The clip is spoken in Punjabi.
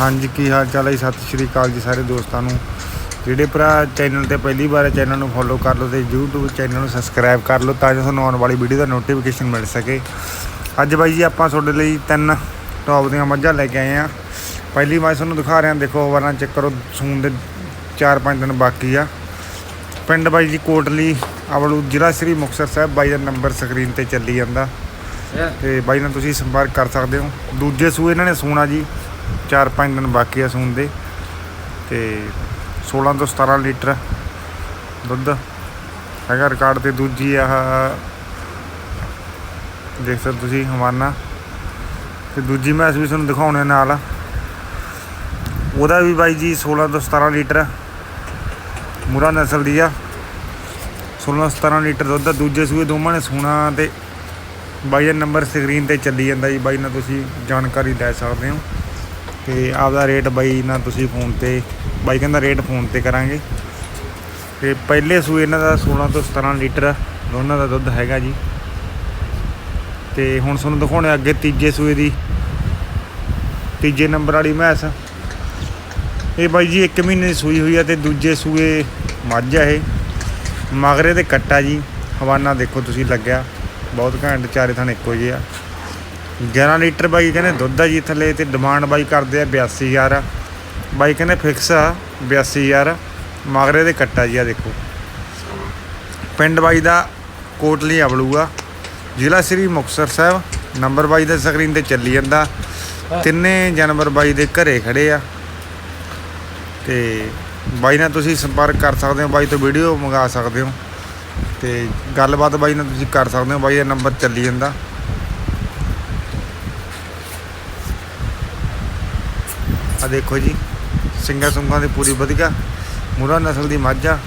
ਹਾਂਜੀ ਕੀ ਹਾਲ ਚਾਲ ਹੈ ਜੀ? ਸਤਿ ਸ਼੍ਰੀ ਅਕਾਲ ਜੀ ਸਾਰੇ ਦੋਸਤਾਂ ਨੂੰ। ਜਿਹੜੇ ਭਰਾ ਚੈਨਲ ਤੇ ਪਹਿਲੀ ਵਾਰ ਚੈਨਲ ਨੂੰ ਫੋਲੋ ਕਰ ਲਓ ਤੇ YouTube ਚੈਨਲ ਨੂੰ ਸਬਸਕ੍ਰਾਈਬ ਕਰ ਲਓ ਤਾਂ ਜੋ ਤੁਹਾਨੂੰ ਆਉਣ ਵਾਲੀ ਵੀਡੀਓ ਦਾ ਨੋਟੀਫਿਕੇਸ਼ਨ ਮਿਲ ਸਕੇ। ਅੱਜ ਬਾਈ ਜੀ ਆਪਾਂ ਤੁਹਾਡੇ ਲਈ ਤਿੰਨ ਟੌਪ ਦੀਆਂ ਮੱਝਾਂ ਲੈ ਕੇ ਆਏ ਆ ਪਹਿਲੀ ਵਾਰ ਤੁਹਾਨੂੰ ਦਿਖਾ ਰਿਹਾ ਦੇਖੋ ਵਰਨਾ ਚੈੱਕ ਕਰੋ ਸੂਣ ਦੇ 4-5 ਦਿਨ ਬਾਕੀ ਆ। ਪਿੰਡ ਬਾਈ ਜੀ ਕੋਟਲੀ ਅਵਲੂ ਜ਼ਿਲ੍ਹਾ ਸ੍ਰੀ ਮੁਕਤਸਰ ਸਾਹਿਬ ਬਾਈ ਦਾ ਨੰਬਰ ਸਕਰੀਨ ਤੇ ਚੱਲੀ ਜਾਂਦਾ। ਤੇ ਬਾਈ ਨਾਲ ਤੁਸੀਂ ਸੰਪਰਕ ਕਰ ਸਕਦੇ ਹੋ। ਦੂਜੇ ਸੂਏ ਇਹਨਾਂ ਨੇ ਸੂਣਾ ਜੀ। 4-5 ਦਿਨ ਬਾਕੀ ਆ ਸੂਣ ਦੇ ਤੇ 16 ਤੋਂ 17 ਲੀਟਰ ਦੁੱਧ ਹੈਗਾ ਰਿਕਾਰਡ ਤੇ ਦੂਜੀ ਆਹ ਦੇਖ ਸਕਦੇ ਤੁਸੀਂ ਹਵਾਨਾ ਤੇ ਦੂਜੀ ਮੈਸ ਵੀ ਤੁਹਾਨੂੰ ਦਿਖਾਉਣੇ ਨਾਲ। ਉਹਦਾ ਵੀ ਬਾਈ ਜੀ 16 ਤੋਂ 17 ਲੀਟਰ ਮੁਰਾ ਨਸਲ ਦੀ ਆ। 16 17 ਲੀਟਰ ਦੁੱਧ ਦੂਜੇ ਸੂਏ ਦੋਵਾਂ ਨੇ ਸੂਣਾ ਤੇ ਬਾਈ ਦਾ ਨੰਬਰ ਸਕਰੀਨ ਤੇ ਚੱਲੀ ਜਾਂਦਾ ਜੀ। ਬਾਈ ਨਾਲ ਤੁਸੀਂ ਜਾਣਕਾਰੀ ਲੈ ਸਕਦੇ ਹੋ। ਤੇ ਆਪਦਾ ਰੇਟ ਬਾਈ ਨਾਲ ਤੁਸੀਂ ਫੋਨ ਤੇ, ਬਾਈ ਕਹਿੰਦਾ ਰੇਟ ਫੋਨ ਤੇ ਕਰਾਂਗੇ। ਤੇ ਪਹਿਲੇ ਸੂਏ ਇਹਨਾਂ ਦਾ 16 ਤੋਂ 17 ਲੀਟਰ ਦੋਨਾਂ ਦਾ ਦੁੱਧ ਹੈਗਾ ਜੀ। ਤੇ ਹੁਣ ਤੁਹਾਨੂੰ ਦਿਖਾਉਣੇ ਅੱਗੇ ਤੀਜੇ ਸੂਏ ਦੀ, ਤੀਜੇ ਨੰਬਰ ਵਾਲੀ ਮੈਸ। ਇਹ ਬਾਈ ਜੀ 1 ਮਹੀਨੇ ਦੀ ਸੂਈ ਹੋਈ ਆ ਤੇ ਦੂਜੇ ਸੂਏ ਮੱਝ ਆ ਇਹ। ਮਗਰੇ ਦੇ ਕੱਟਾ ਜੀ, ਹਵਾਨਾ ਦੇਖੋ ਤੁਸੀਂ ਲੱਗਿਆ। ਬਹੁਤ ਘੈਂਟ ਚਾਰੇ ਥਾਂ ਇੱਕੋ ਜਿਹੇ ਆ। 11 ਲੀਟਰ ਬਾਈ ਕਹਿੰਦੇ ਦੁੱਧ ਆ ਜੀ ਥੱਲੇ ਤੇ ਡਿਮਾਂਡ ਬਾਈ ਕਰਦੇ ਆ 82000 ਬਾਈ ਕਹਿੰਦੇ ਫਿਕਸ ਆ 82000 ਮਗਰੇ ਦੇ ਕੱਟਾ ਜੀ ਆ ਦੇਖੋ। ਪਿੰਡ ਬਾਈ ਦਾ ਕੋਟਲੀ ਅਬਲੂ ਆ ਜ਼ਿਲ੍ਹਾ ਸ੍ਰੀ ਮੁਕਤਸਰ ਸਾਹਿਬ। ਨੰਬਰ ਬਾਈ ਦਾ ਸਕਰੀਨ ਤੇ ਚੱਲੀ ਜਾਂਦਾ। ਤਿੰਨੇ ਜਾਨਵਰ ਬਾਈ ਦੇ ਘਰੇ ਖੜੇ ਆ। ਤੇ ਬਾਈ ਨਾਲ ਤੁਸੀਂ ਸੰਪਰਕ ਕਰ ਸਕਦੇ ਹੋ, ਬਾਈ ਤੋਂ ਵੀਡੀਓ ਮੰਗਾ ਸਕਦੇ ਹੋ। ਤੇ ਗੱਲਬਾਤ ਬਾਈ ਨਾਲ ਤੁਸੀਂ ਕਰ ਸਕਦੇ ਹੋ, ਬਾਈ ਦਾ ਨੰਬਰ ਚੱਲੀ ਜਾਂਦਾ। ਆ ਦੇਖੋ ਜੀ ਸਿੰਘਾਂ ਸੁੰਗਾਂ ਦੀ ਪੂਰੀ ਵਧੀਆ ਮੂਰਾ ਨਸਲ ਦੀ ਮੱਝ। ਆ